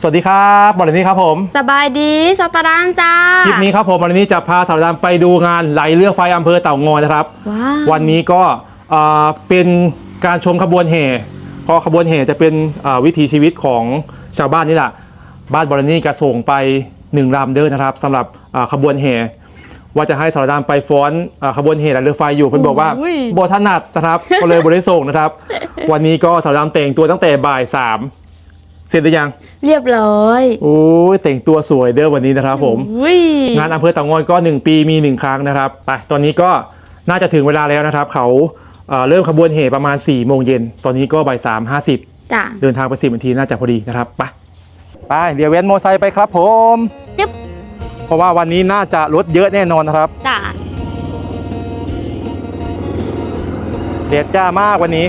สวัสดีครับบอลนี้ครับผม สบายดีสตาร์ดานจ้า คลิปนี้ครับผมวันนี้จะพาสาวดำไปดูงานไหลเรือไฟอำเภอเต่างอยนะครับว้าววันนี้ก็เอ่อเป็นการชมขบวนแห่เพราะขบวนแห่จะเป็นเอ่อวิถีชีวิตของชาวบ้านนี่แหละบ้านบอลนี่จะส่งไปหนึ่งลำเด้อนะครับสำหรับเอ่อขบวนแห่ว่าจะให้สาวดำไปฟ้อนเอ่อขบวนแห่ไหลเรือไฟอยู่เพิ่นบอกว่าอุ้ยบถนัดนะครับก็เลยบริส่งนะครับ วันนี้ก็สาวดำแต่งตัวตั้งแต่บ่ายสาม เสร็จหรือยัง เรียบร้อยโอ้ยแต่งตัวสวยเด้อวันนี้นะครับ ผม อุ้ยงานอำเภอเต่างอยก็ 1 ปีมี 1 ครั้งนะครับไปตอนนี้ก็น่าจะถึงเวลาแล้วนะครับ เขาเอ่อเริ่มขบวนเหประมาณ4ี่โมงเย็นตอนนี้ก็บ่ายสามห้าสิบจ้าเดินทางไปสิบนาทีน่าจะพอดีนะครับไปไปเดี๋ยวเว้นโมอไซค์ไปครับผม จึ๊บเพราะว่าวันนี้น่าจะรถเยอะแน่นอนนะครับจ้าเด็ดจ้ามากวันนี้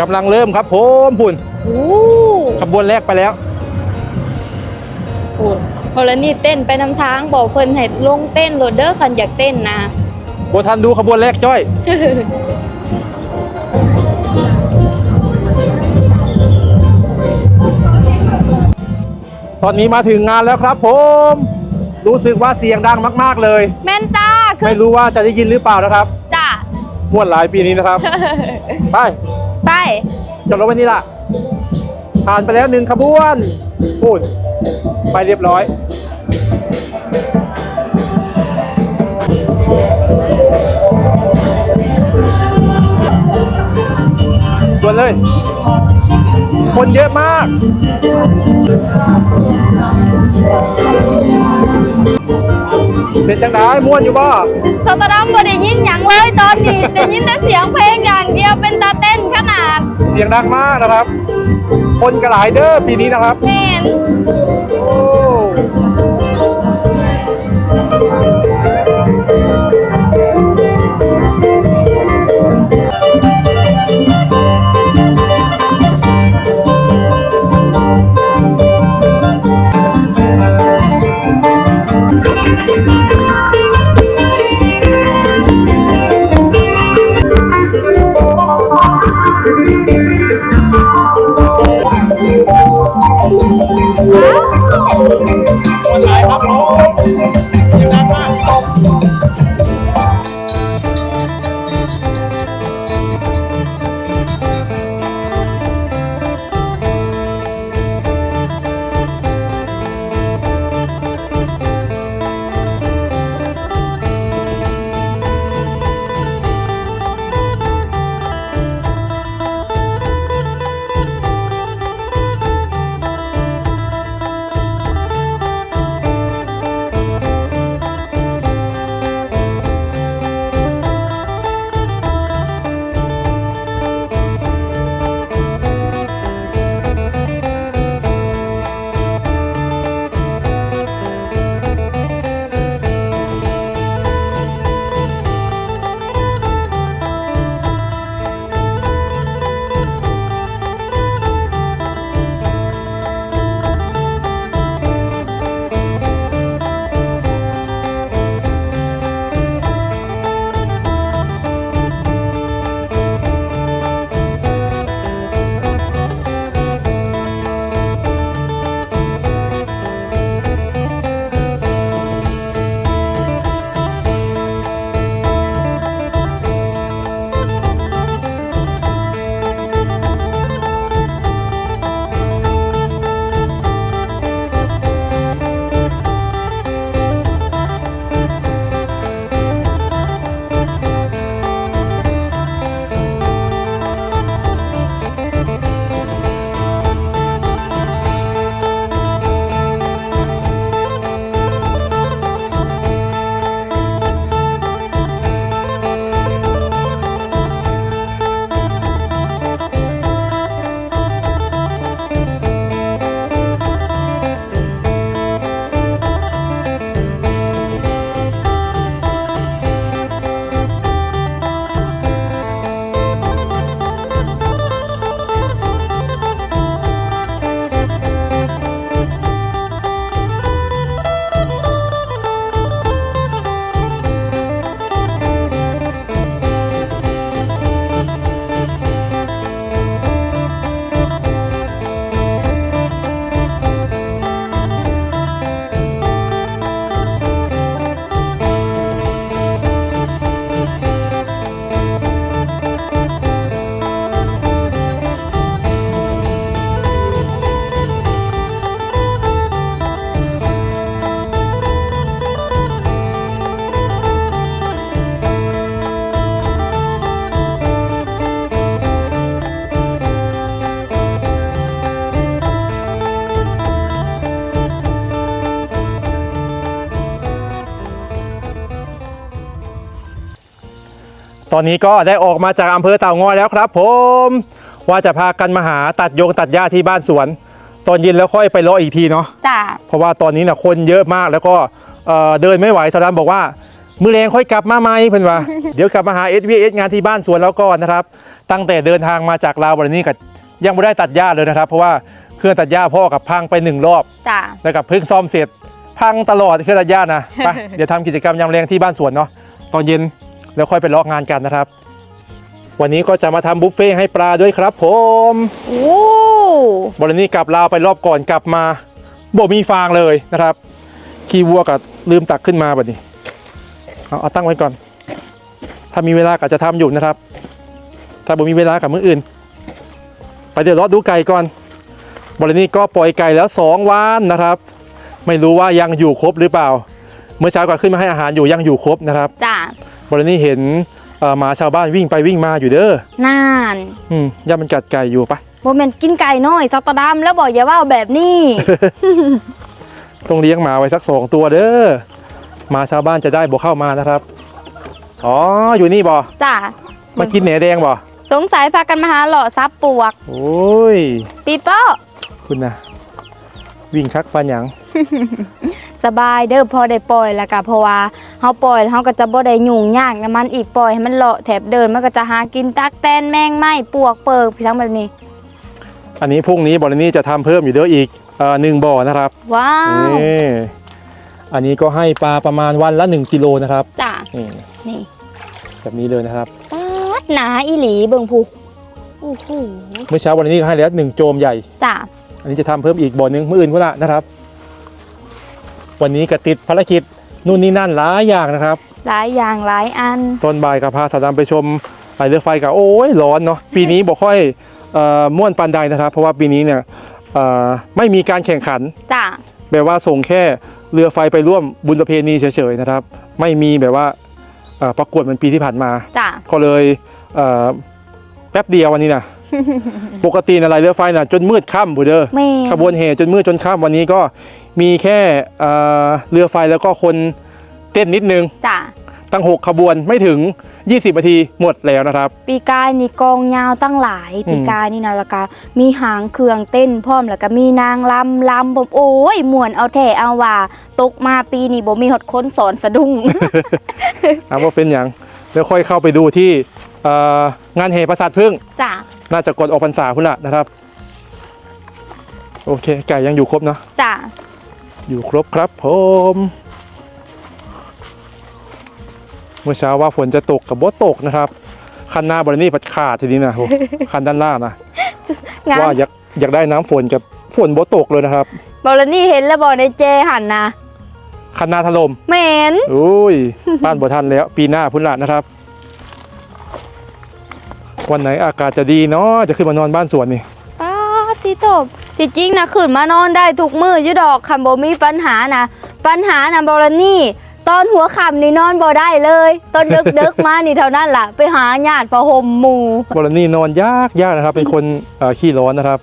กำลังเริ่มครับผมพุ่นโอ้ขบวนแรกไปแล้วโหพอแล้วนี่เต้นไปนำทางบอกเพิ่นให้ลงเต้นโรดเดอร์คันอยากเต้นนะโบทันดูขบวนแรกจ้อยตอนนี้มาถึงงานแล้วครับผม รู้สึกว่าเสียงดังมาก ๆ เลย แม่นจ้าคืไม่อรู้ว่าจะได้ยินหรือเปล่านะครับ จ้าม่วนหลายปีนี้นะครับ ไป ไปจบรถวันนี้ล่ะ ผ่านไปแล้วหนึ่งขบวนพูดไปเรียบร้อยส่วนเลย คนเยอะมาก เป็นจังไดม่วนอยู่บ่สตาร์ดัมบ่ได้ยินหยังเลยตอนนี้ ได้ยินแต่เสียงเพลงอย่างเดียวเป็นตาเต้ เสียงดังมากนะครับ คนกระหลายเด้อปีนี้นะครับ แม่น ตอนนี้ก็ได้ออกมาจากอำเภอเต่างอยแล้วครับ ผม ว่าจะพากันมาหาตัดโยงตัดหญ้าที่บ้านสวน ตอนเย็นแล้วค่อยไปรออีกทีเนาะจ้าเพราะว่าตอนนี้นะคนเยอะมากแล้วก็เอ่อเดินไม่ไหวสารามบอกว่า มือแรงค่อยกลับมาไหมเพื่อนว่า เดี๋ยวกลับมาหา s v s งานที่บ้านสวนแล้วก่อนนะครับ ตั้งแต่เดินทางมาจากลาววันนี้ก็ยังไม่ได้ตัดหญ้าเลยนะครับ เพราะว่าเครื่องตัดหญ้าพ่อกับพังไปหนึ่งรอบ จ้าแล้วกับเพิ่งซ่อมเสร็จ พังตลอดเครื่องตัดหญ้านะไป เดี๋ยวทำกิจกรรมยามแรงที่บ้านสวนเนาะตอนเย็น แล้วค่อยไปลอกงานกันนะครับ วันนี้ก็จะมาทำบุฟเฟ่ต์ให้ปลาด้วยครับผมโอ้บรณีกลับลาวไปรอบก่อนกลับมาบ่มีฟางเลยนะครับ ขี้วัวกับลืมตักขึ้นมาแบบนี้เอาเอาตั้งไว้ก่อน ถ้ามีเวลาก็จะทำอยู่นะครับ ถ้าบ่มีเวลากับมื้ออื่น ไปเดี๋ยวรอดูไก่ก่อนบรณีก็ปล่อยไก่แล้วสองวันนะครับ ไม่รู้ว่ายังอยู่ครบหรือเปล่า เมื่อเช้าก่อนขึ้นมาให้อาหารอยู่ยังอยู่ครบนะครับจ้า บรณีเห็นเอ่อหมาชาวบ้านวิ่งไปวิ่งมาอยู่เด้อน่านอืมย่ามันกัดไก่อยู่ปะโมเมนกินไก่น้อยสตอดามแล้วบอกอย่าว่าแบบนี้ต้องเลี้ยงหมาไว้สักสองตัวเด้อหมาชาวบ้านจะได้บ่เข้ามานะครับ อ๋ออยู่นี่บ่จ้ามากินแหนแดงบ่สงสัยพากันมาหาหล่อซับปวก โอ้ยปีโป้คุณนะวิ่งชักปานหยัง สบายเด้อพอได้ปล่อยแล้วก็เพราะว่าเฮาปล่อยแล้วเฮาก็จะบ่ได้ยุ่งยากนะมันอีกปล่อยให้มันเลาะแถบเดินมันก็จะหากินตักแตนแมงไม้ปวกเปิกพี่ทั้งแบบนี้ อันนี้พรุ่งนี้บรินี่จะทำเพิ่มอยู่เด้ออีกเอ่อหนึ่งบ่อนะครับว้าวนี่อันนี้ก็ให้ปลาประมาณวันละ 1กิโลนะครับจ้านี่นี่แบบนี้เลยนะครับป๊าดหนาอีหลีเบิ่งผู้โอ้โหเมื่อเช้าวันนี้ก็ให้แล้วหนึ่งโจมใหญ่ จ้าอันนี้จะทำเพิ่มอีกบ่อหนึ่งมื่ออื่นก็ละนะครับ วันนี้ก็ติดภารกิจนู่นนี่นั่นหลายอย่างนะครับ หลายอย่างหลายอัน ตอนบ่ายกับพาสาวดำไปชมไหลเรือไฟกับโอ้ยร้อนเนาะปีนี้บอกค่อยเอ่อม่วนปานใดนะครับ เพราะว่าปีนี้เนี่ยเอ่อไม่มีการแข่งขัน จ้าแบบว่าส่งแค่เรือไฟไปร่วมบุญประเพณีเฉยๆนะครับ ไม่มีแบบว่าเอ่อประกวดเหมือนปีที่ผ่านมา จ้าก็เลยเอ่อแป๊บเดียววันนี้นะ ปกตินะไหลเรือไฟนะจนมืดค่ำบุเดอแม่ ขบวนแห่จนมืดจนค่ำวันนี้ก็มีแค่เอ่อเรือไฟแล้วก็คนเต้นนิดนึง จ้าตั้ง 6 ขบวนไม่ถึง 20นาทีหมดแล้วนะครับ ปีกายนี่กองยาวตั้งหลาย อืม ปีกายนี่นะแล้วก็มีหางเครื่องเต้นพร้อมแล้วก็มีนางลำลำผมโอ้ยม่วนเอาแท้เอาว่า ตกมาปีนี้บ่มีหดคนสอนสะดุ้ง ถามว่าเป็นอย่างแล้วค่อยเข้าไปดูที่เอ่องานแห่ประสาทพึ่งจ้า น่าจะกดออกพรรษาพุ่นละนะครับ โอเค ไก่ยังอยู่ครบเนาะจ้าอยู่ครบครับผม เมื่อเช้าว่าฝนจะตกกับบดตกนะครับ คันหน้าบรินี่พัดขาดทีนี้นะโหคันด้านล่างนะงานว่าอยากอยากได้น้ำฝนกับฝนบดตกเลยนะครับ บอลนี่เห็นแล้วบอในเจหันนะคันหน้าถล่มเหม็น อุ้ย บ้านบ่ทันแล้ว ปีหน้าพุ่นละนะครับ วันไหนอากาศจะดีเนาะจะขึ้นมานอนบ้านสวนนี่ป้าติตบที่จริงนะขึ้นมานอนได้ทุกมืออยุดอกคันบ่มีปัญหานะปัญหานะบอลนี่ตอนหัวค่ำนี่นอนบ่ได้เลยตอนดึกดึกๆมานี่เท่านั้นล่ะ ไปหาญาติพระห่มหมู่บรนี่นอนยากยากนะครับ เป็นคนเอ่อขี้ร้อนนะครับ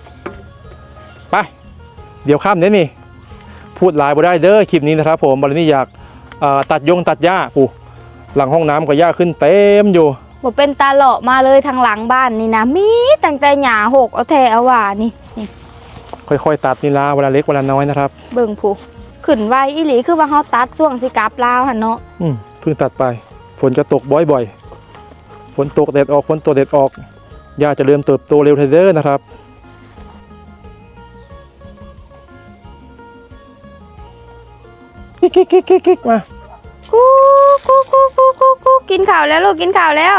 ไปเดี๋ยวข้ามเนี้ยนี่ พูดหลายบ่ได้เด้อคลิปนี้นะครับ ผมบรนี่อยากเอ่อตัดยงตัดหญ้าปูหลังห้องน้ำก็หญ้าขึ้นเต็มอยู่ บ่เป็นตาเลาะมาเลยทางหลังบ้านนี่นะมีตั้งแต่หญ้าหกเอาแท้เอาว่านี่นี่ค่อยๆ ตัดนี่ลาเวลาเล็กเวลาน้อยนะครับ เบิ่งผู้ขึ้นไวอีหลีคือว่าเฮาตัดช่วงสิกลับลาวหั่นเนาะอืมเพิ่งตัดไป ฝนจะตกบ่อยๆ ฝนตกแดดออกฝนตกแดดออกหญ้าจะเริ่มเติบโตเร็วเด้อนะครับ กิ๊กกิ๊กกิ๊กกิ๊กกิ๊กมากูกูกูกู กินข้าวแล้วลูกกินข้าวแล้ว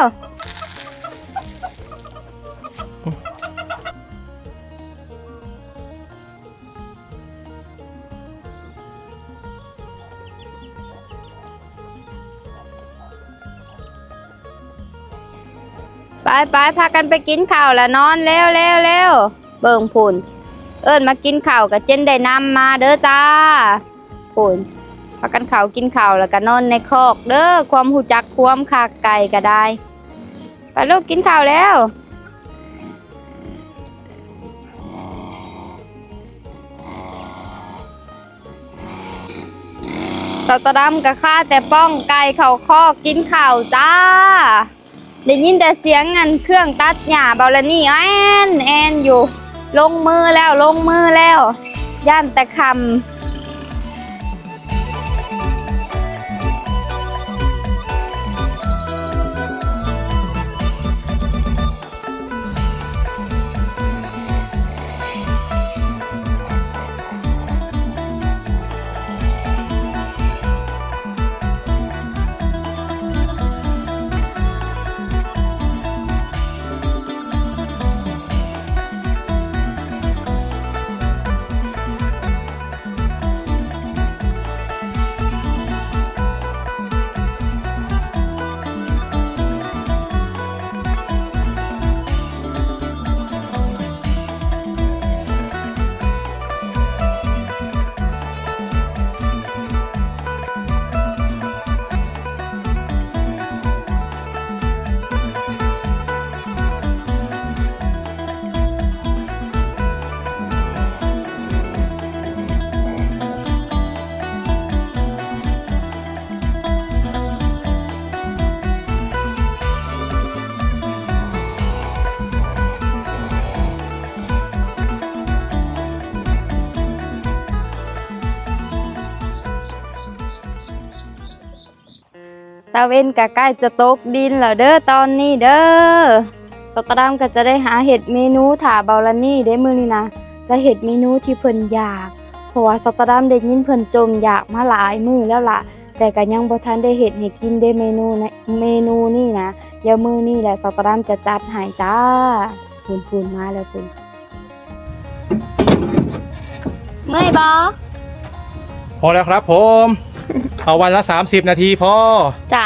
ไปไปพากันไปกินข้าวแล้วนอนเร็วเร็วเร็วเบิ่งพุ่น เอิ้นมากินข้าวกับเจนได้นำมาเด้อจ้าพุ่น พากันข้าวกินข้าวแล้วก็นอนในคอกเด้อความหูจักความคากไก่ก็ได้ไปลูกกินข้าวแล้วสตอดำกับข้าแต่ป้องไก่เข่าคอกกินข้าวจ้าได้ยินแต่เสียงงันเครื่องตัดหญ้าเบาละนี่แอนแอนอยู่ ลงมือแล้วลงมือแล้ว ย่านแต่คำ ตาเว้นกะใกล้จะตกดินแล้วเด้อตอนนี้เด้อสตรามก็จะได้หาเห็ดเมนูถาเบาละนี่ได้มือนี่นะจะเห็ดเมนูที่เพิ่นอยาก เพราะว่าสตรามได้ยินเพิ่นจมอยากมาหลายมือแล้วล่ะ แต่ก็ยังบ่ทันได้เห็ดให้กินได้เมนูนะเมนูนี่นะเดี๋ยวมือนี่แหละสตรามจะจัดให้จ้าพูนพูนมาแล้วพูนเมื่อยบอพอแล้วครับผม เอาวันละ 30 นาทีพอจ้า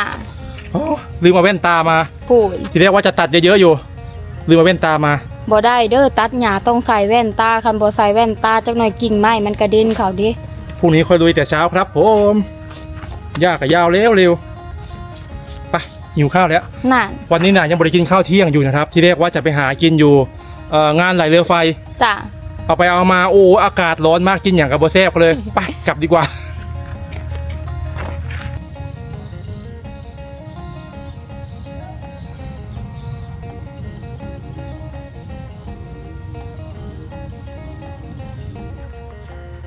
โอ้ลืมมาแว่นตามา พูนทีแรกว่าจะตัดเยอะๆอยู่ ลืมมาแว่นตามา บ่ได้เด้อตัดหญ้าต้องใส่แว่นตาคันบ่ใส่แว่นตาจักหน่อยกิ่งไม้มันกระเด็นเขาดิพรุ่งนี้ค่อยลุยแต่เช้าครับผมยากกับยาวเร็วเร็วไปหิวข้าวแล้วนั่นวันนี้น่ะยังบริกินข้าวเที่ยงอยู่นะครับ ที่เรียกว่าจะไปหากินอยู่เอ่องานไหลเรือไฟ จ้าเอาไปเอามาโอ้อากาศร้อนมากกินอย่างกับโบแซบเลย ไปกลับดีกว่า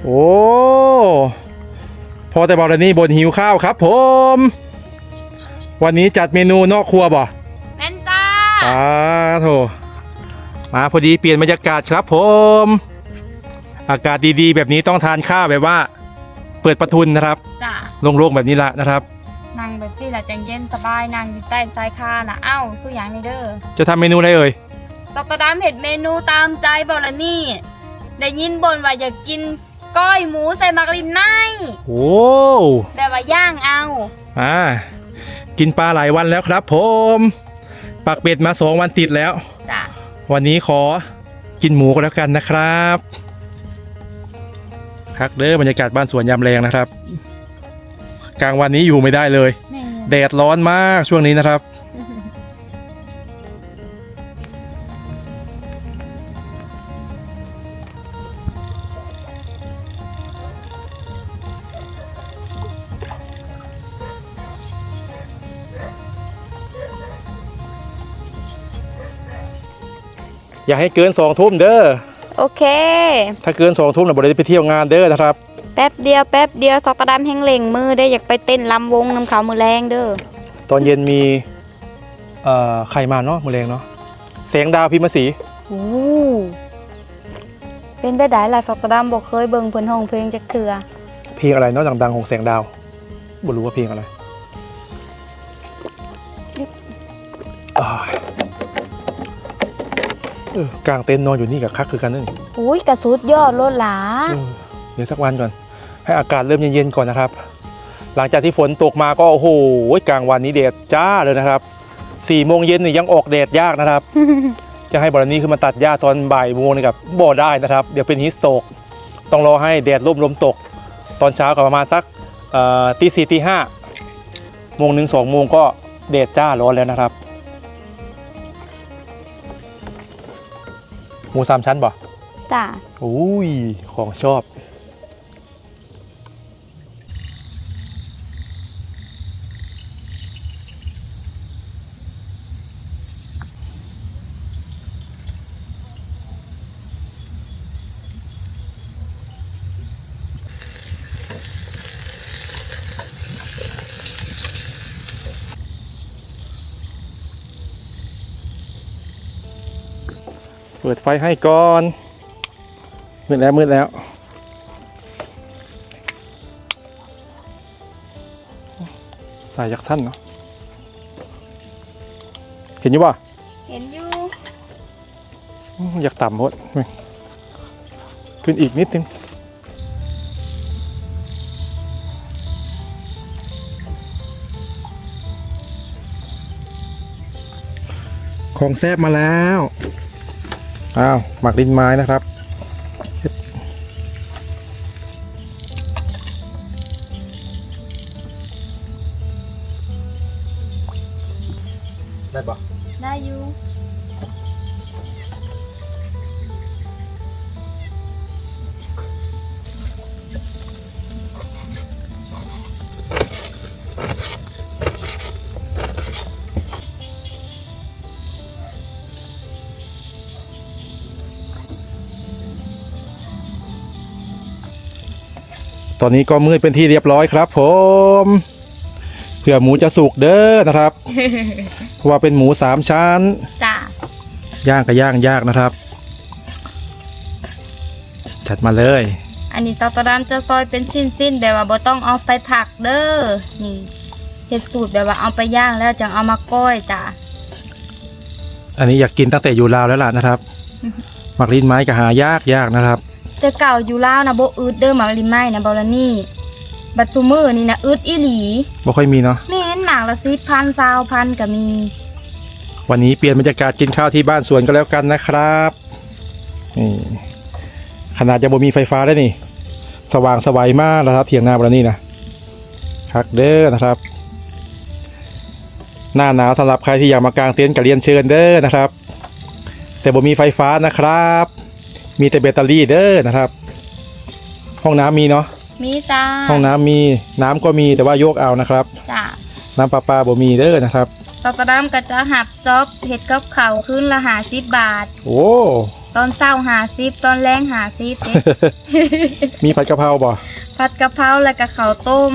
โอ้พอแต่บอกแล้วนี่บนหิวข้าวครับ ผม วันนี้จัดเมนูนอกครัวบ่แม่นจ้าอ่าโถมาพอดีเปลี่ยนบรรยากาศครับผม อากาศดีๆ แบบนี้ต้องทานข้าวแบบว่า เปิดประทุนนะครับจ้าโล่งๆแบบนี้ละนะครับ นั่งแบบนี้ล่ะจังเย็นสบายนั่งอยู่ใต้สายคาน่ะเอ้าคืออย่างนี้เด้อจะทำเมนูอะไรเอ่ยตอกกระดามเห็ดเมนูตามใจบ่ละนี่ ได้ยินบ่นว่าอยากกิน ก้อยหมูใส่มักลินไนโอ้แบบว่าย่างเอาอ่ากินปลาหลายวันแล้วครับ ผมปักเป็ดมาสองวันติดแล้ว จ้าวันนี้ขอกินหมูก็แล้วกันนะครับคักเด้อบรรยากาศบ้านสวนยามแรงนะครับ กลางวันนี้อยู่ไม่ได้เลยแม่แดดร้อนมากช่วงนี้นะครับ อย่าให้เกินสองทุ่มเด้อโอเค ถ้าเกินสองทุ่มเราบ่ได้ไปเที่ยวงานเด้อนะครับแป๊บเดียวแป๊บเดียวสอกกระดามแห้งเล่งมือได้อยากไปเต้นลำวงน้ำเขามือแรงเด้อตอนเย็นมีเอ่อใครมาเนาะมือแรงเนาะแสงดาวพิมพ์สีโอ้เป็นไปได้ล่ะสอกกระดามบอกเคยเบิ่งเพิ่นห้องเพลงจักเถื่อเพลงอะไรเนอกดังๆของแสงดาวบ่รู้ว่าเพลงอะไรอ้าย เออกลางเต็นท์นอนอยู่นี่กับคักคือกันนั่นนี่อุ้ยกระสุดยอดโลดหลาเออเดี๋ยวสักวันก่อน ให้อากาศเริ่มเย็นๆก่อนนะครับ หลังจากที่ฝนตกมาก็โอ้โหกลางวันนี้แดดจ้าเลยนะครับสี่โมงเย็นนี่ยังออกแดดยากนะครับ จะให้บอลนี้คือมาตัดหญ้าตอนบ่ายโมงนี่กับบ่ได้นะครับ เดี๋ยวเป็นฮิสโตก ต้องรอให้แดดร่มลมตก ตอนเช้าก็ประมาณสักเอ่อตีสี่ตีห้าโมงหนึ่งสองโมงก็แดดจ้าร้อนแล้วนะครับ หมูสามชั้นบ่จ้าอุ้ยของชอบ ปิดไฟให้ก่อน มืดแล้วมืดแล้ว สายยักษ์สั้นเนาะ เห็นอยู่ป่ะเห็นอยู่ อยากต่ำหมดขึ้นอีกนิดนึงของแซบมาแล้ว อ้าวหมักดินไม้นะครับได้ปะได้อยู่ อนนี้ก็มืดเป็นที่เรียบร้อยครับ ผมเผื่อหมูจะสุกเด้อนะครับ เพราะว่าเป็นหมูสามชั้นจ้าย่างก็ย่างยากนะครับ จัดมาเลย อันนี้ตอตะดามจะซอยเป็นสิ้นๆแบบว่าบ่ต้องเอาไปผักเด้อนี่เฮ็ดสูตรแบบว่าเอาไปย่างแล้วจังเอามาก้อยจ้าอันนี้อยากกินตั้งแต่อยู่ลาวแล้วล่ะนะครับหมักลิ้นไม้ก็หายากยากนะครับ แต่เก่าอยู่ลาวนะบ่อึดเด้อหมากลินไม้นะบอลนี่บัดซุมือนี่นะอึดอีหลีบ่ค่อยมีเนาะแม่นหมากละสิพันซาวพันก็มี วันนี้เปลี่ยนบรรยากาศกินข้าวที่บ้านสวนก็แล้วกันนะครับนี่ขนาดจะบ่มีไฟฟ้าได้นี่ สว่างสวัยมากนะครับเถียงนาบรนี่นะคักเด้อนะครับ หน้าหนาวสำหรับใครที่อยากมากางเต็นท์ก็เรียนเชิญเด้อนะครับ แต่บ่มีไฟฟ้านะครับ มีแต่แบตเตอรี่เด้อนะครับ ห้องน้ำมีเนาะมีจ้าห้องน้ำมีน้ำก็มีแต่ว่าโยกเอานะครับ จ้าน้ำประปาบ่มีเด้อนะครับตอตะดามก็จะหับจ็อบเฮ็ดกับข้าวคืนละ50บาท โอ้ ตอนเช้า50ตอนแรง50เด้ มีผัดกะเพราบ่ผัดกะเพราแล้วก็ข้าวต้ม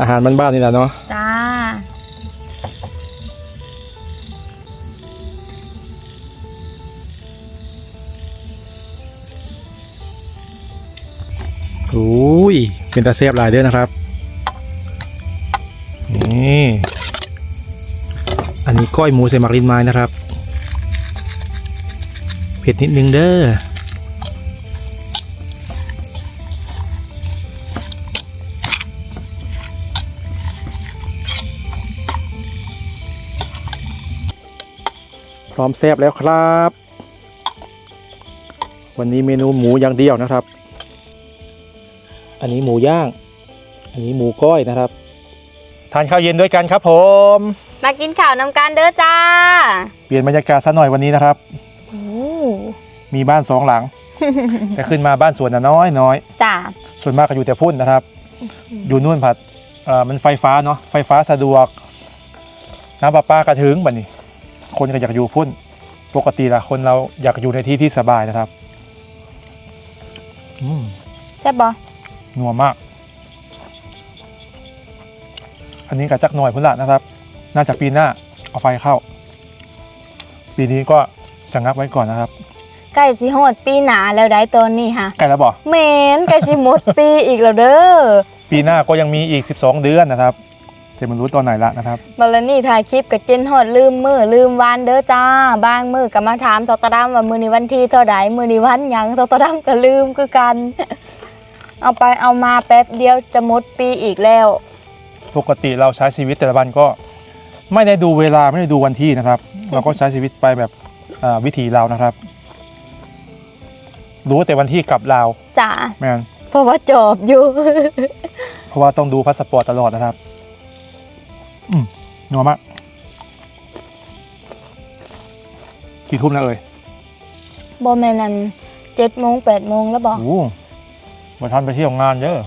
อาหารบ้านๆนี่แหละเนาะจ้า อ้ยเป็นตาเซฟหลายเด้อนะครับนี่อันนี้ก้อยหมูใส่หมักลินไม้นะครับ เผ็ดนิดนึงเด้อพร้อมแซบแล้วครับ วันนี้เมนูหมูอย่างเดียวนะครับ อันนี้หมูย่าง อันนี้หมูก้อยนะครับ ทานข้าวเย็นด้วยกันครับผม มากินข้าวนำกันเด้อจ้า เปลี่ยนบรรยากาศซะหน่อยวันนี้นะครับ โอ้มีบ้านสองหลัง แต่ขึ้นมาบ้านสวนน่ะน้อยน้อยจ้าส่วนมากก็อยู่แต่พุ่นนะครับ อยู่นู่นผัดเอ่อมันไฟฟ้าเนาะไฟฟ้าสะดวก น้ำประปากระถึงบัดนี้ คนก็อยากอยู่พุ่น ปกติละคนเราอยากอยู่ในที่ที่สบายนะครับอืม ใช่บบ่ นัวมาก อันนี้กับจักหน่อยพุ่นละนะครับ น่าจะปีหน้าเอาไฟเข้า ปีนี้ก็จะงับไว้ก่อนนะครับใกล้สิฮอดปีหน้าแล้วได้ตอนนี้ค่ะใกล้แล้วบอกแม่นใกล้สิหมดปีอีกแล้วเด้อปีหน้าก็ยังมีอีก 12 เดือนนะครับแต่ไมันรู้ตอนไหนละนะครับบอลนี่ถ่ายคลิปกับเจนฮอดลืมมือลืมวันเด้อจ้า บางมือก็มาถามสตอดามว่ามือนี้วันที่เท่าใดมือนี้วันหยังสตอดามก็ลืมคือกัน เอาไปเอามาแป๊บเดียวจะหมดปีอีกแล้ว ปกติเราใช้ชีวิตแต่ละวันก็ไม่ได้ดูเวลาไม่ได้ดูวันที่นะครับ เราก็ใช้ชีวิตไปแบบอ่าวิถีเรานะครับ รู้แต่วันที่กลับลาวจ้าแม่นเพราะว่าจอบอยู่ เพราะว่าต้องดูพาสปอร์ตตลอดนะครับ อืมนัวมากกี่ทุ่มแล้วเอ่ยบอแม่นันเจ็ดโมงแปดโมงแล้วบอก โอ้ มาทันไปเที่ยวงานเยอะ